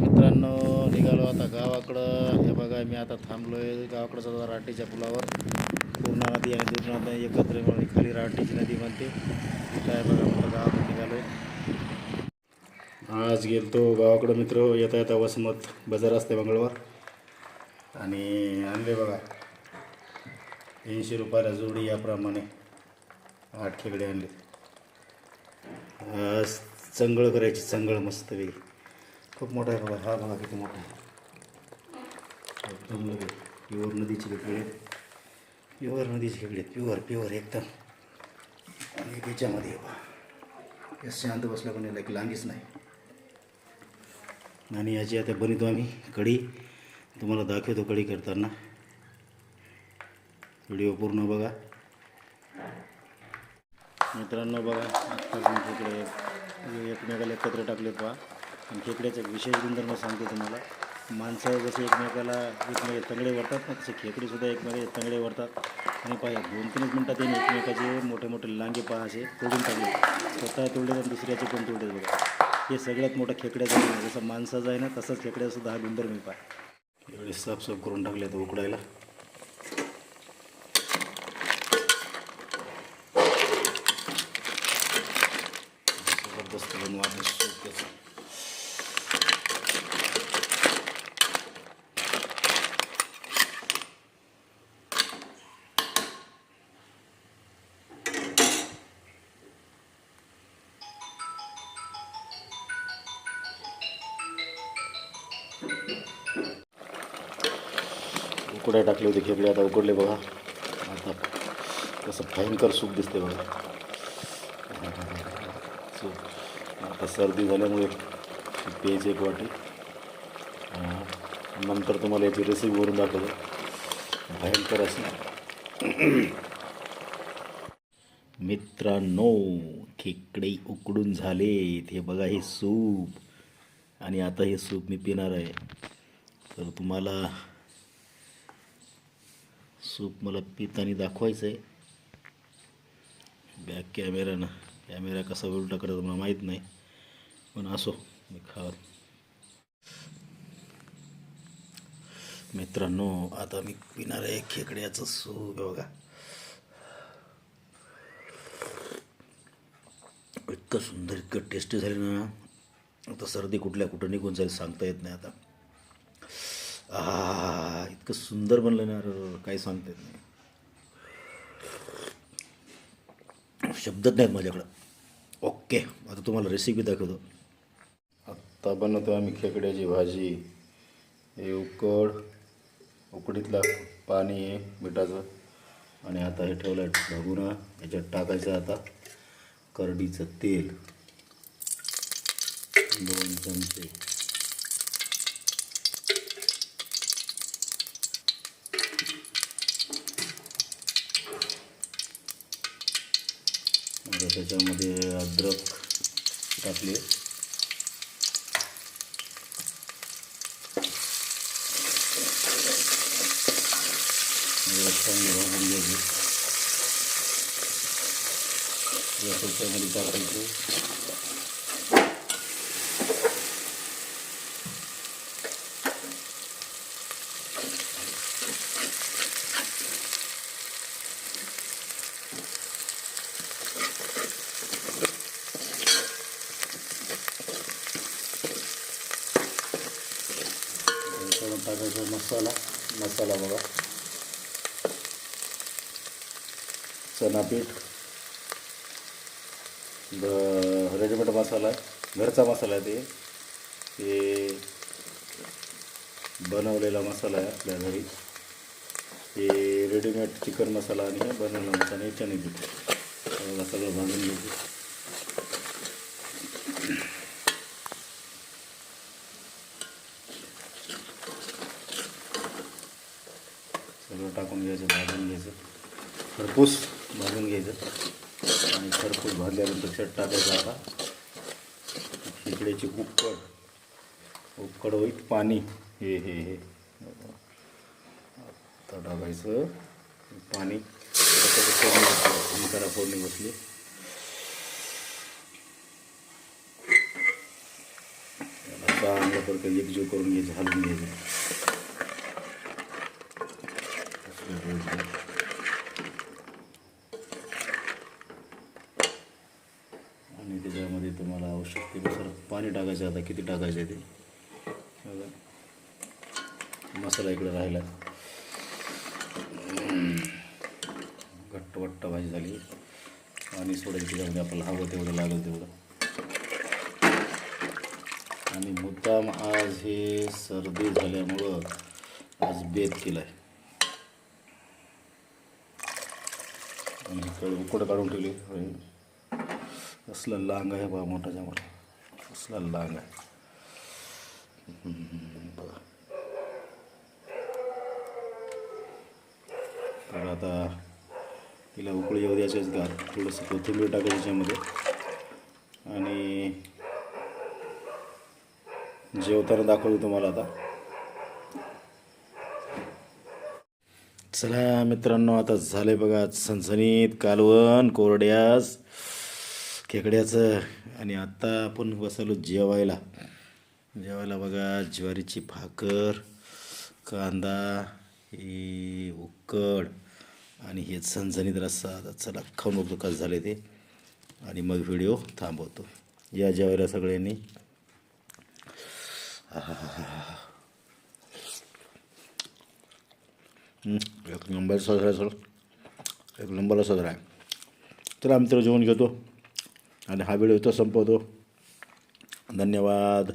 मित्रांनो निघालो आता गावाकडं. हे बघा मी आता थांबलो आहे गावाकडं जातो राठीच्या पुलावर. पूर्णा नदी आणि दुर्णा नदी एकत्र मिळून खाली राठीची नदी म्हणते. काय बघा म्हटलं गावाकडे निघालो आहे आज गेलतो गावाकडं मित्र. येता येता वसमत बाजार असते मंगळवार. आणि आणले बघा तीनशे रुपयाला जोडी याप्रमाणे आठ खेकडे आणले. आज चंगळ करायची चंगळ मस्त वेगळी खूप मोठा आहे बघा हा बघा किती मोठा आहे. एकदम लगे प्युअर नदीची खेकडे आहेत प्युअर नदीची खेकडे आहेत प्युअर प्युअर एकदम. आणि त्याच्यामध्ये बघा. शांत बसल्या पण याला एक लांगीच नाही. आणि याची आता बनवतो आम्ही कढी तुम्हाला दाखवतो कढी करताना. व्हिडिओ पूर्ण बघा. मित्रांनो बघा आत्ता तुमच्याकडे एकमेकाला एकत्र टाकलेत पहा. आणि खेकड्याचा विशेष गुणधर्म सांगतो तुम्हाला. माणसं जसे एकमेकाला एकमेक तंगडे वरतात ना तसे खेकडेसुद्धा एकमेकाचे तंगडे वरतात आणि पाहिजे दोन तीनच मिनटात त्यांनी एकमेकाचे मोठे मोठे लांगे पहा असे तोडून टाकले. स्वतः तोडले आणि दुसऱ्याचे पण तोडले बघा. हे सगळ्यात मोठा खेकड्याचा गुण आहे. जसं माणसाचा आहे ना तसंच खेकड्यासुद्धा हा गुणधर्म पाय पहा. एवढे साफसाफ करून टाकले तर उकडायला. जबरदस्त बनवा सूप त्याचं. उकड्या टाकले होते खेकडे. आता उकडले बघा. आता कसं भयंकर सूप दिसते बघा. सूप आता सर्दी झाल्यामुळे प्यायची एक वाटी. नंतर तुम्हाला याची रेसिपी वरून दाखवतो. भयंकर असणार. मित्रांनो खेकडे उकडून झालेत. हे बघा हे सूप. आणि आता हे सूप मी पिणार आहे. तर तुम्हाला सूप मला पितानी दाखवायचं आहे बॅक कॅमेरानं कॅमेरा कसा उलटा करायचा मला माहीत नाही. पण असो मी खा मित्रांनो आता मी पिणार आहे खेकड्याचं सूप बघा. इतकं सुंदर इतकं टेस्टी झाले ना. आता सर्दी कुठल्या कुठं निघून जाईल सांगता येत नाही आता. आ इतकं सुंदर बनलं ना काही सांगता येत नाही. शब्दच नाहीत माझ्याकडं. ओके आता तुम्हाला रेसिपी दाखवतो. आत्ता बनवतो आम्ही खेकड्याची भाजी. हे उकड उकडीतला पाणी आहे मिठाचं. आणि आता हे ठेवलं आहे ढगुना याच्यात टाकायचं आता. करडीचं तेल. दोन चमचे आता त्याच्यामध्ये अद्रक टाकले अद्रक चांगलं भाजून घ्यायचे या त्याच्यामध्ये टाकायचे टाकायचा मसाला मसाला बघा. चना पीठ रेडीमेड मसाला आहे. घरचा मसाला आहे ते. ते बनवलेला मसाला आहे आपल्या घरी. हे रेडीमेड चिकन मसाला आणि बनवलेला मसाला याच्याने पीठ. बघा सगळं भाजून घ्यायचं सगळं टाकून घ्यायचं भाजून घ्यायचं खरपूस भाजून घ्यायचं. आणि खरपूस भाजल्यानंतर त्यात टाकायचं आता. खेकड्याची उकड. उकड होईल पाणी. हे हे हे. आता टाकायचं पाणी. फोडणी बसली करा फोडणी बसली. चांगल्या प्रकारे एकजीव करून घ्यायचं हलवून घ्यायचं असं करायचं. आणि त्याच्यामध्ये तुम्हाला आवश्यकतेनुसार पाणी टाकायचं आता किती टाकायचं आहे ते? मसाला इकडे राहिला. घट्ट वट्ट भाजी झाली. पाणी सोडायचं त्याच्यामध्ये आपल्याला हवं तेवढं लागेल तेवढं. आणि मुद्दाम आज हे सर्दी झाल्यामुळं आज बेत केला आहे आणि इकडे उकड काढून ठेवली. असलं लांग आहे बा मोठा मोठा कसला लांग आहे तर आता तिला उकळी येऊ द्यायचीच गार थोडंसं कोथिंबीर टाकायची त्याच्यामध्ये आणि जेवताना दाखवतो तुम्हाला आता. चला मित्रांनो आता झाले बघा सणसणीत कालवण कोरड्यास. खेकड्याचं आणि आत्ता आपण बसलो जेवायला. जेवायला बघा ज्वारीची भाकर कांदा ही उकड आणि हे सणसणीत रस्सा. चला खाऊन बघतो कसं झाले ते. आणि मग व्हिडिओ थांबवतो. या जेवायला सगळ्यांनी. एक नंबर सजरा आहे सर एक नंबरला सजरा आहे. चला आम्ही तर जेवण घेतो. आणि हा व्हिडिओ इथं संपवतो. धन्यवाद.